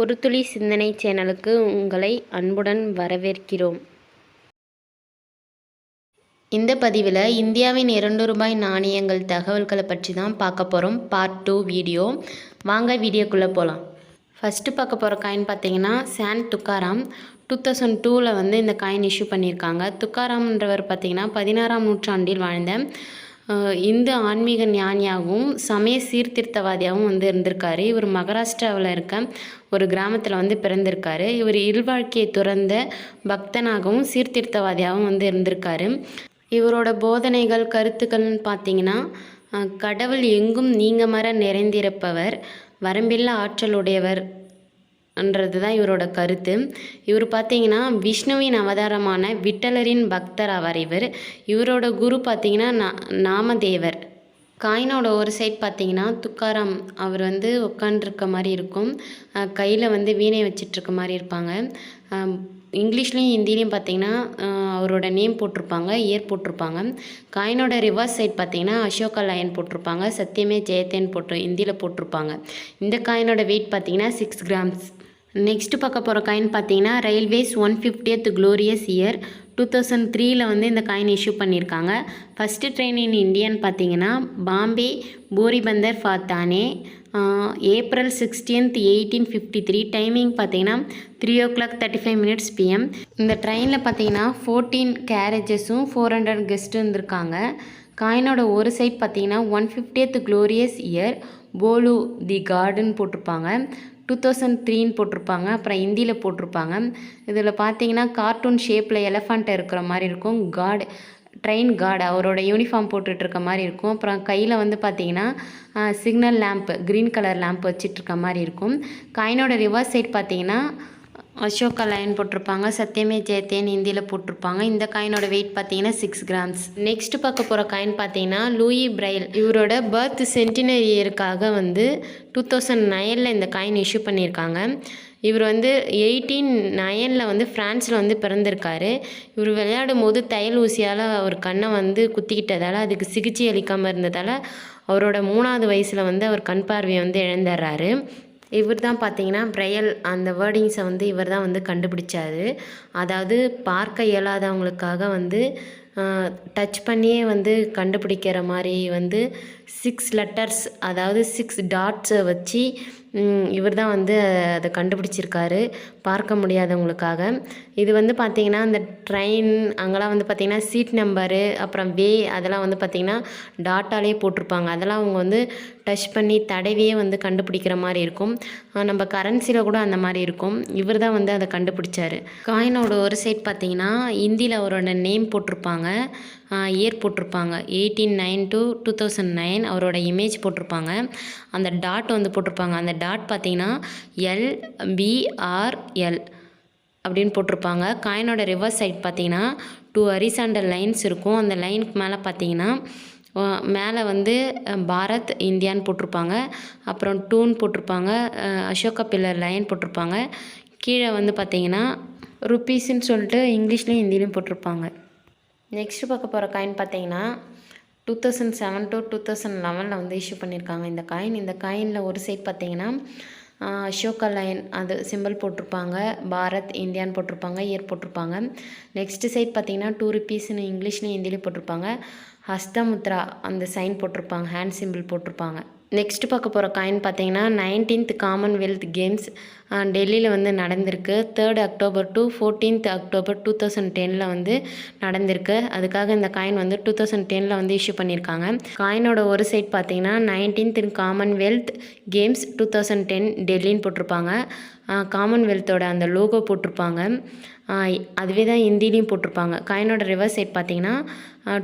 ஒரு துளி சிந்தனை சேனலுக்கு உங்களை அன்புடன் வரவேற்கிறோம். இந்த பதிவில் இந்தியாவின் இரண்டு ரூபாய் நாணயங்கள் தகவல்களை பற்றி தான் பார்க்க போகிறோம் பார்ட் டூ வீடியோ வாங்க வீடியோக்குள்ளே போகலாம் ஃபஸ்ட்டு பார்க்க போகிற காயின் பார்த்தீங்கன்னா சான் துக்காராம் டூ தௌசண்ட் டூவில் வந்து இந்த காயின் இஷ்யூ பண்ணியிருக்காங்க. துக்காராம்ன்றவர் பார்த்தீங்கன்னா பதினாறாம் நூற்றாண்டில் வாழ்ந்த இந்து ஆன்மீக ஞானியாகவும் சமய சீர்திருத்தவாதியாகவும் வந்து இருந்திருக்காரு. இவர் மகாராஷ்டிராவில் இருக்க ஒரு கிராமத்தில் வந்து பிறந்திருக்காரு. இவர் இல்வாழ்க்கையை துறந்த பக்தனாகவும் சீர்திருத்தவாதியாகவும் வந்து இருந்திருக்காரு. இவரோட போதனைகள் கருத்துக்கள்னு பார்த்தீங்கன்னா கடவுள் எங்கும் நீங்க மர நிறைந்திருப்பவர் வரம்பில்லா ஆற்றலுடையவர் ன்றது தான் இவரோட கருத்து. இவர் பார்த்தீங்கன்னா விஷ்ணுவின் அவதாரமான விட்டலரின் பக்தர் ஆவார் இவர். இவரோட குரு பார்த்தீங்கன்னா நா நாமதேவர். காயினோட ஒரு சைட் பார்த்தீங்கன்னா துக்காராம் அவர் வந்து உட்காண்டிருக்க மாதிரி இருக்கும். கையில் வந்து வீணை வச்சிட்ருக்க மாதிரி இருப்பாங்க. இங்கிலீஷ்லேயும் ஹிந்திலையும் பார்த்தீங்கன்னா அவரோட நேம் போட்டிருப்பாங்க இயர் போட்டிருப்பாங்க. காயினோட ரிவர்ஸ் சைட் பார்த்தீங்கன்னா அசோகா லயன் போட்டிருப்பாங்க சத்தியமே ஜெயத்தேன் போட்டு ஹிந்தியில் போட்டிருப்பாங்க. இந்த காயினோட வெயிட் பார்த்தீங்கன்னா சிக்ஸ் கிராம்ஸ் நெக்ஸ்ட் பார்க்க போகிற காயின் பார்த்தீங்கன்னா railways one fiftieth glorious year two thousand த்ரீயில் வந்து இந்த காயின் இஷ்யூ பண்ணியிருக்காங்க ஃபஸ்ட்டு ட்ரெயின் இன் இந்தியான்னு பார்த்தீங்கன்னா Bombay Boribunder ஃபாத்தானே April sixteenth eighteen fifty three timing பார்த்தீங்கன்னா three o'clock thirty five minutes PM இந்த ட்ரெயினில் பார்த்தீங்கன்னா ஃபோர்டீன் கேரேஜஸும் ஃபோர் ஹண்ட்ரட் கெஸ்ட்டும் இருந்திருக்காங்க. காயினோட ஒரு சைட் பார்த்தீங்கன்னா ஒன் ஃபிஃப்டியத் க்ளோரியஸ் இயர் போலு தி கார்டன் போட்டிருப்பாங்க. டூ தௌசண்ட் த்ரீன்னு போட்டிருப்பாங்க. அப்புறம் ஹிந்தியில் போட்டிருப்பாங்க. இதில் பார்த்தீங்கன்னா கார்ட்டூன் ஷேப்பில் எலஃபண்ட்டை இருக்கிற மாதிரி இருக்கும். காட் ட்ரெயின் கார்டு அவரோட யூனிஃபார்ம் போட்டுட்ருக்க மாதிரி இருக்கும். அப்புறம் கையில் வந்து பார்த்தீங்கன்னா signal lamp green colour lamp வச்சிட்ருக்க மாதிரி இருக்கும். காயினோட ரிவர்ஸ் சைட் பார்த்தீங்கன்னா அசோகா லைன் போட்டிருப்பாங்க சத்தியமே ஜெயத்தேன் ஹிந்தியில் போட்டிருப்பாங்க. இந்த காயினோட வெயிட் பார்த்தீங்கன்னா சிக்ஸ் கிராம்ஸ் நெக்ஸ்ட் பார்க்க போகிற காயின் பார்த்தீங்கன்னா லூயி பிரைல் இவரோட பர்த் சென்டினரி இயருக்காக வந்து டூ தௌசண்ட் நைனில் இந்த காயின் இஷ்யூ பண்ணியிருக்காங்க. இவர் வந்து எயிட்டீன் நைனில் வந்து ஃப்ரான்ஸில் வந்து பிறந்திருக்காரு. இவர் விளையாடும் போது தையல் ஊசியால் அவர் கண்ணை வந்து குத்திக்கிட்டதால் அதுக்கு சிகிச்சை அளிக்காமல் இருந்ததால் அவரோட மூணாவது வயசில் வந்து அவர் கண் பார்வையை வந்து இழந்துடுறாரு. இவர் தான் பார்த்தீங்கன்னா பிரையல் அந்த வேர்டிங்ஸை வந்து இவர் தான் வந்து கண்டுபிடிச்சாரு. அதாவது பார்க்க இயலாதவங்களுக்காக வந்து டச் பண்ணியே வந்து கண்டுபிடிக்கிற மாதிரி வந்து சிக்ஸ் லெட்டர்ஸ் அதாவது சிக்ஸ் டாட்ஸை வச்சு இவர் தான் வந்து அதை கண்டுபிடிச்சிருக்காரு பார்க்க முடியாதவங்களுக்காக இது வந்து பார்த்திங்கன்னா அந்த ட்ரெயின் அங்கெல்லாம் வந்து பார்த்திங்கன்னா சீட் நம்பரு அப்புறம் வே அதெல்லாம் வந்து பார்த்திங்கன்னா டாட்டாலே போட்டிருப்பாங்க. அதெல்லாம் அவங்க வந்து டச் பண்ணி தடவையே வந்து கண்டுபிடிக்கிற மாதிரி இருக்கும். நம்ம கரன்சியில் கூட அந்த மாதிரி இருக்கும். இவர் தான் வந்து அதை கண்டுபிடிச்சாரு. காயினோட ஒரு சைட் பார்த்திங்கன்னா ஹிந்தியில் அவரோட நேம் போட்டிருப்பாங்க. இயர் போட்டிருப்பாங்க. Eighteen nine to two thousand nine அவரோட இமேஜ் போட்டிருப்பாங்க. அந்த டாட் வந்து போட்டிருப்பாங்க. அந்த டாட் பார்த்தீங்கன்னா எல் பிஆர்எல் அப்படின்னு போட்டிருப்பாங்க. காயினோட ரிவர்ஸ் சைட் பார்த்தீங்கன்னா டூ ஹரிசாண்டல் லைன்ஸ் இருக்கும். அந்த லைனுக்கு மேலே பார்த்தீங்கன்னா மேலே வந்து பாரத் இந்தியான்னு போட்டிருப்பாங்க. அப்புறம் டூன் போட்டிருப்பாங்க. அசோகா பில்லர் லைன் போட்டிருப்பாங்க. கீழே வந்து பார்த்தீங்கன்னா ருப்பீஸ்ன்னு சொல்லிட்டு இங்கிலீஷ்லேயும் ஹிந்திலையும் போட்டிருப்பாங்க. நெக்ஸ்ட் பார்க்க போகிற காயின் பார்த்தீங்கன்னா two thousand seven to two thousand லெவனில் வந்து இஷ்யூ பண்ணியிருக்காங்க இந்த காயின் இந்த காயினில் ஒரு சைட் பார்த்தீங்கன்னா அசோகா லைன் அது சிம்பிள் போட்டிருப்பாங்க. பாரத் இந்தியான்னு போட்டிருப்பாங்க இயர் போட்டிருப்பாங்க. நெக்ஸ்ட்டு சைட் பார்த்தீங்கன்னா டூ ருபீஸ்னு இங்கிலீஷ்லையும் ஹிந்திலையும் போட்டிருப்பாங்க. ஹஸ்தமுத்ரா அந்த சைன் போட்டிருப்பாங்க ஹேண்ட் சிம்பிள் போட்டிருப்பாங்க. நெக்ஸ்ட் பார்க்க போகிற காயின் பார்த்தீங்கன்னா நைன்டீன்த் காமன்வெல்த் கேம்ஸ் டெல்லியில் வந்து நடந்திருக்கு. Third October to fourteenth October two thousand டெனில் வந்து நடந்திருக்கு. அதுக்காக இந்த காயின் வந்து டூ தௌசண்ட் டெனில் வந்து இஷ்யூ பண்ணியிருக்காங்க. காயினோட ஒரு சைட் பார்த்தீங்கன்னா nineteenth Commonwealth Games two thousand ten டெல்லின்னு போட்டிருப்பாங்க. காமன்வெல்த்தோட அந்த லோகோ போட்டிருப்பாங்க. அதுவே தான் ஹிந்திலையும் போட்டிருப்பாங்க. காயினோட ரிவர்ஸ் சைட் பார்த்தீங்கன்னா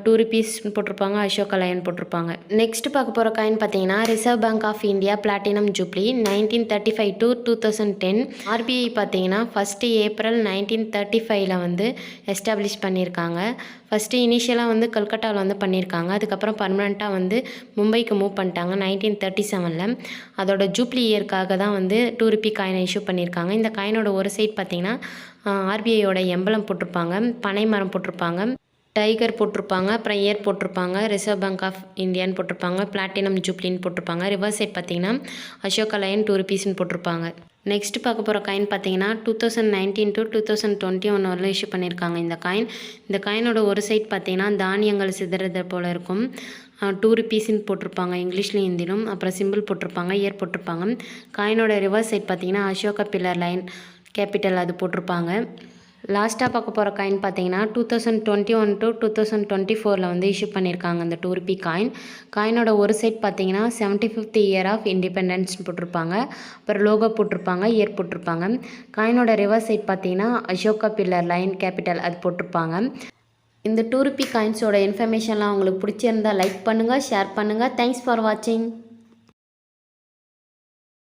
டூ ருபீஸ் போட்டிருப்பாங்க. அசோகா லயன் போட்டிருப்பாங்க. நெக்ஸ்ட் பார்க்க போகிற காயின் பார்த்தீங்கன்னா Reserve Bank of India platinum jubilee nineteen thirty five to two thousand ten RBI பார்த்தீங்கன்னா ஃபஸ்ட்டு ஏப்ரல் நைன்டீன் தேர்ட்டி ஃபைவ்ல வந்து எஸ்டாப்ளிஷ் பண்ணியிருக்காங்க. ஃபஸ்ட்டு இனிஷியலாக வந்து கல்கட்டாவில் வந்து பண்ணியிருக்காங்க. அதுக்கப்புறம் பர்மனெண்ட்டாக வந்து மும்பைக்கு மூவ் பண்ணிட்டாங்க நைன்டீன் தேர்ட்டி செவனில் அதோட ஜூப்ளி இயர்க்காக தான் வந்து டூ ருபி காயினை இஷ்யூ பண்ணியிருக்காங்க. இந்த காயினோட ஒரு சைட் பார்த்தீங்கன்னா ஆர்பிஐயோட எம்பலம் போட்டிருப்பாங்க. பனை மரம் போட்டிருப்பாங்க. டைகர் போட்டிருப்பாங்க. அப்புறம் இயர் போட்டிருப்பாங்க. ரிசர்வ் பேங்க் ஆஃப் இந்தியான்னு போட்டிருப்பாங்க. பிளாட்டினம் ஜூப்ளின்னு போட்டிருப்பாங்க. ரிவர்ஸ் சைட் பார்த்தீங்கன்னா அசோகா லைன் டூ ருபீஸ்ன்னு போட்டிருப்பாங்க. நெக்ஸ்ட் பார்க்க போகிற காயின் பார்த்தீங்கன்னா two thousand nineteen to two thousand twenty one வரலும் இஷ்யூ பண்ணியிருக்காங்க இந்த காயின் இந்த காயினோட ஒரு சைட் பார்த்தீங்கன்னா தானியங்கள் சிதறது போல் இருக்கும். டூ ருபீஸ்ன்னு போட்டிருப்பாங்க இங்கிலீஷ்லையும் ஹிந்திலும். அப்புறம் சிம்பிள் போட்டிருப்பாங்க இயர் போட்டிருப்பாங்க. காயினோட ரிவர்ஸ் சைட் பார்த்தீங்கன்னா அசோகா பில்லர் லைன் கேபிட்டல் அது போட்டிருப்பாங்க. லாஸ்ட்டாக பார்க்க போகிற காயின் பார்த்தீங்கன்னா two thousand twenty one to two thousand twenty ஃபோரில் வந்து இஷ்யூ பண்ணியிருக்காங்க அந்த டூ ருபி காயின் காயினோட ஒரு சைட் பார்த்தீங்கன்னா seventy fifth year of independence போட்டிருப்பாங்க. அப்புறம் லோகோ போட்டிருப்பாங்க இயர் போட்டிருப்பாங்க. காயினோட ரிவர்ஸ் சைட் பார்த்தீங்கன்னா அசோகா பில்லர் லைன் கேபிட்டல் அது போட்டிருப்பாங்க. இந்த டூ ருபி காயின்ஸோட இன்ஃபர்மேஷன்லாம் உங்களுக்கு பிடிச்சிருந்தா லைக் பண்ணுங்கள் ஷேர் பண்ணுங்கள் தேங்க்ஸ் ஃபார் வாட்சிங்